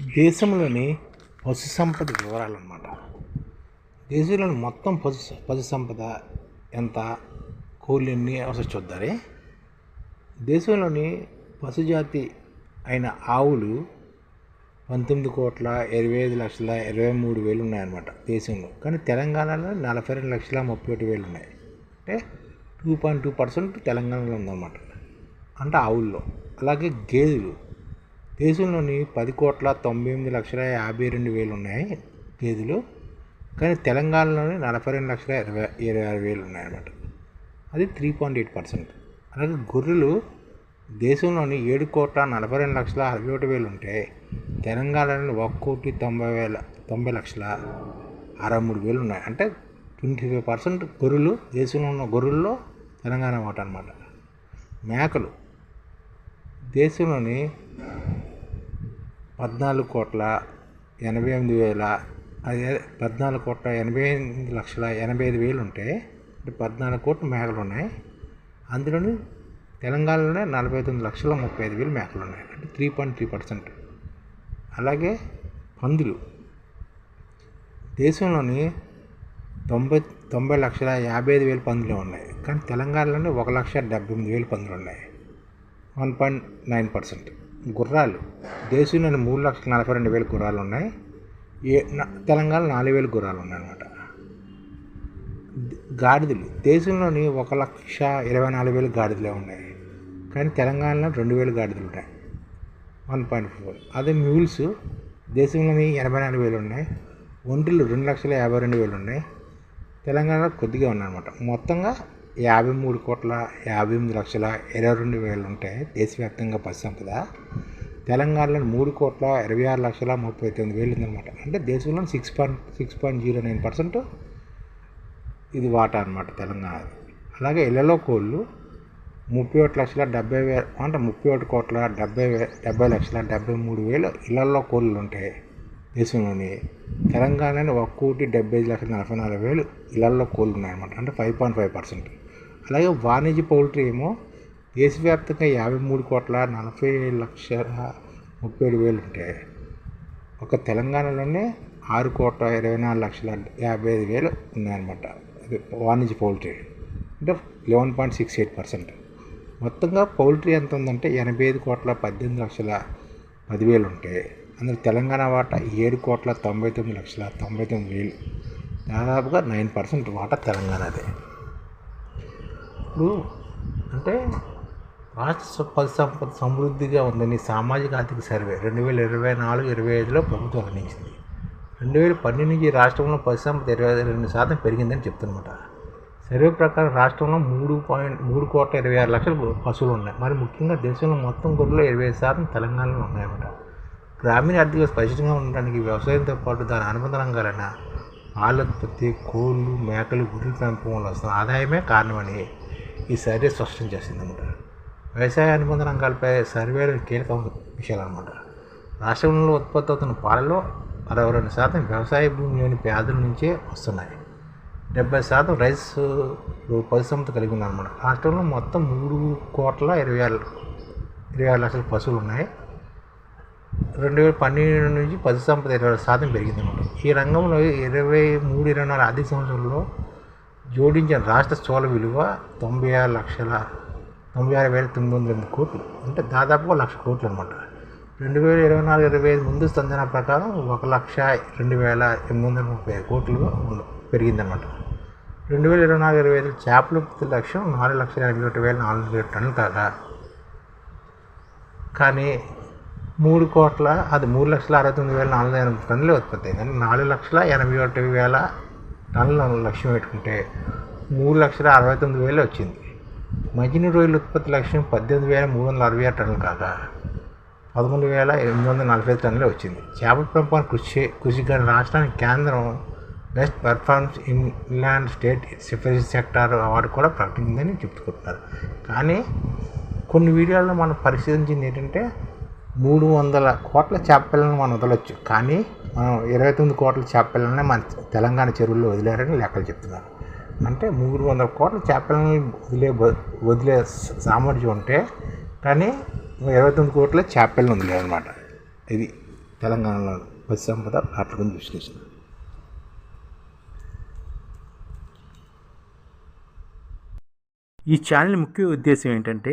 దేశంలోని పశు సంపద వివరాలు అన్నమాట దేశంలోని మొత్తం పశు పశు సంపద ఎంత కోళ్ళు ఎన్ని అవసరం చూద్దారే. దేశంలోని పశుజాతి అయిన ఆవులు పంతొమ్మిది కోట్ల ఇరవై ఐదు లక్షల ఇరవై మూడు వేలు ఉన్నాయన్నమాట దేశంలో. కానీ తెలంగాణలో నలభై రెండు లక్షల ముప్పై ఒకటి వేలు ఉన్నాయి. అంటే టూ పాయింట్ టూ పర్సెంట్ తెలంగాణలో ఉందన్నమాట. అంటే ఆవుల్లో. అలాగే గేదెలు దేశంలోని పది కోట్ల తొంభై ఎనిమిది లక్షల యాభై రెండు వేలు ఉన్నాయి గేదెలు. కానీ తెలంగాణలోని నలభై రెండు లక్షల ఇరవై ఇరవై ఆరు వేలు ఉన్నాయన్నమాట. అది త్రీ పాయింట్ ఎయిట్ పర్సెంట్ అలాగే గొర్రెలు దేశంలోని ఏడు కోట్ల నలభై రెండు లక్షల అరవై ఒకటి వేలు ఉంటే తెలంగాణలో ఒక కోటి తొంభై వేల తొంభై లక్షల అరవై మూడు వేలు ఉన్నాయి. అంటే ట్వంటీ ఫైవ్ పర్సెంట్ గొర్రెలు దేశంలో ఉన్న గొర్రెల్లో తెలంగాణ ఒకటి అనమాట మేకలు దేశంలోని పద్నాలుగు కోట్ల ఎనభై ఎనిమిది వేల అదే పద్నాలుగు కోట్ల ఎనభై ఎనిమిది లక్షల ఎనభై ఐదు వేలు ఉంటే అంటే పద్నాలుగు కోట్ల మేకలు ఉన్నాయి. అందులోని తెలంగాణలోనే నలభై తొమ్మిది లక్షల ముప్పై ఐదు వేలు మేకలు ఉన్నాయి. అంటే త్రీ పాయింట్ త్రీ పర్సెంట్ అలాగే పందులు. దేశంలోని తొంభై తొంభై లక్షల యాభై ఐదు వేలు పందులు ఉన్నాయి. కానీ తెలంగాణలోనే ఒక లక్ష డెబ్బై ఎనిమిది వేలు పందులు ఉన్నాయి. వన్ పాయింట్ నైన్ పర్సెంట్ గుర్రాలు. దేశంలోని మూడు లక్షల నలభై రెండు వేల గుర్రాలు ఉన్నాయి. ఏ న- తెలంగాణ నాలుగు వేల గుర్రాలు ఉన్నాయి అన్నమాట గాడిదలు. దేశంలోని ఒక లక్ష ఇరవై నాలుగు వేల గాడిదలే ఉన్నాయి. కానీ తెలంగాణలో రెండు వేల గాడిదలు ఉంటాయి. One point four. అదే మ్యూల్స్. దేశంలోని ఎనభై నాలుగు వేలు ఉన్నాయి. ఒంటిలు రెండు లక్షల యాభై రెండు వేలు ఉన్నాయి. తెలంగాణలో కొద్దిగా ఉన్నాయన్నమాట. మొత్తంగా యాభై మూడు కోట్ల యాభై ఎనిమిది లక్షల ఇరవై రెండు వేలు ఉంటాయి దేశవ్యాప్తంగా పశు సంపద తెలంగాణలో మూడు కోట్ల ఇరవై ఆరు లక్షల ముప్పై తొమ్మిది వేలు ఉందన్నమాట. అంటే దేశంలో six point six point zero nine percent ఇది వాటా అనమాట తెలంగాణ అలాగే ఇళ్ళలో కోళ్ళు ముప్పై ఒకటి లక్షల డెబ్బై వే అంటే ముప్పై ఒకటి కోట్ల డెబ్బై వే డెబ్బై లక్షల డెబ్బై మూడు వేలు ఇళ్ళలో కోళ్ళు ఉంటాయి దేశంలోని తెలంగాణలో ఒక కోటి డెబ్బై ఐదు లక్షల నలభై నాలుగు వేలు ఇళ్ళలో కోళ్ళు ఉన్నాయన్నమాట. అంటే ఫైవ్ పాయింట్ ఫైవ్ పర్సెంట్ అలాగే వాణిజ్య పౌల్ట్రీ ఏమో దేశవ్యాప్తంగా యాభై మూడు కోట్ల నలభై లక్షల ముప్పై ఏడు వేలు ఉంటాయి. ఒక తెలంగాణలోనే ఆరు కోట్ల ఇరవై నాలుగు లక్షల యాభై ఐదు వేలు ఉన్నాయన్నమాట. అది వాణిజ్య పౌల్ట్రీ. అంటే eleven point six eight percent. మొత్తంగా పౌల్ట్రీ ఎంత ఉందంటే ఎనభై ఐదు కోట్ల పద్దెనిమిది లక్షల పదివేలు ఉంటాయి. అందులో తెలంగాణ వాటా ఏడు కోట్ల తొంభై తొమ్మిది లక్షల తొంభై తొమ్మిది వేలు. దాదాపుగా నైన్ పర్సెంట్ వాటా తెలంగాణదే. ఇప్పుడు అంటే రాష్ట్ర పది సంపద సమృద్ధిగా ఉందని సామాజిక ఆర్థిక సర్వే రెండు వేల ఇరవై నాలుగు ఇరవై ఐదులో ప్రభుత్వం అందించింది రెండు వేల పన్నెండు నుంచి రాష్ట్రంలో పది సంపద ఇరవై రెండు శాతం పెరిగిందని చెప్తున్నమాట సర్వే ప్రకారం రాష్ట్రంలో మూడు పాయింట్ మూడు కోట్ల ఇరవై ఆరు లక్షలు పశువులు ఉన్నాయి. మరి ముఖ్యంగా దేశంలో మొత్తం గొర్రెలు ఇరవై ఐదు శాతం తెలంగాణలో ఉన్నాయన్నమాట. గ్రామీణ ఆర్థిక స్పష్టంగా ఉండడానికి వ్యవసాయంతో పాటు దాని అనుబంధ రంగాలైన పాల ఉత్పత్తి కోళ్ళు మేకలు గుడ్ల పెంపకంలో వస్తున్న ఆదాయమే కారణమని ఈ సర్వే స్పష్టం చేసిందన్నమాట వ్యవసాయ అనుబంధ రంగాలపై సర్వేలు కీలక విషయాలు అనమాట రాష్ట్రంలో ఉత్పత్తి అవుతున్న పాలలో అరవై రెండు శాతం వ్యవసాయ భూమిలోని పేదల నుంచే వస్తున్నాయి. డెబ్బై శాతం రైస్ పశు సంపద కలిగి ఉందన్నమాట రాష్ట్రంలో మొత్తం మూడు కోట్ల ఇరవై ఆరు ఇరవై ఆరు లక్షల పశువులు ఉన్నాయి. రెండు వేల పన్నెండు నుంచి పశు సంపద ఇరవై శాతం శాతం పెరిగిందన్నమాట ఈ రంగంలో ఇరవై మూడు ఇరవై నాలుగు ఆర్థిక సంవత్సరంలో జోడించిన రాష్ట్ర స్థూల విలువ తొంభై ఆరు లక్షల తొంభై ఆరు వేల తొమ్మిది వందల ఎనిమిది కోట్లు. అంటే దాదాపుగా లక్ష కోట్లు అనమాట రెండు వేల ఇరవై నాలుగు ఇరవై ఐదు ముందు అంచనా ప్రకారం ఒక లక్ష రెండు వేల ఎనిమిది వందల ముప్పై కోట్లు కోట్లుగా పెరిగిందనమాట రెండు వేల ఇరవై నాలుగు ఇరవై ఐదు చేపల ఉత్పత్తి లక్ష్యం నాలుగు లక్షల ఎనభై ఒకటి వేల నాలుగు వందల టన్నులు కాగా కానీ మూడు కోట్ల అది మూడు లక్షల అరవై తొమ్మిది వేల నాలుగు వందల ఎనభై టన్నులే ఉత్పత్తి అయింది. నాలుగు లక్షల ఎనభై ఒకటి వేల టన్నుల లక్ష్యం పెట్టుకుంటే మూడు లక్షల అరవై తొమ్మిది వేలు వచ్చింది. మజిని రొయ్యల ఉత్పత్తి లక్ష్యం పద్దెనిమిది వేల మూడు వందల అరవై ఆరు టన్నులు కాగా పదకొండు వేల ఎనిమిది వందల నలభై ఐదు టన్నులే వచ్చింది. చేపల పెంపకం కృషి కృషి కానీ రాష్ట్రానికి కేంద్రం best performance inland state fisheries sector award కూడా ప్రకటించిందని చెప్పుకుంటున్నారు. కానీ కొన్ని వీడియోల్లో మనం పరిశీలించింది ఏంటంటే మూడు వందల కోట్ల చేప మనం వదలొచ్చు. కానీ మనం ఇరవై తొమ్మిది కోట్ల చేప మన తెలంగాణ చెరువుల్లో వదిలేరని లెక్కలు చెప్తున్నారు. అంటే మూడు వందల కోట్ల చేపలని వదిలే వదిలే సామర్థ్యం ఉంటే కానీ ఇరవై తొమ్మిది కోట్ల చేపలను పిల్లలు వదిలేరనమాట ఇది తెలంగాణలో పశు సంపద విశ్లేషణ. ఈ ఛానల్ ముఖ్య ఉద్దేశం ఏంటంటే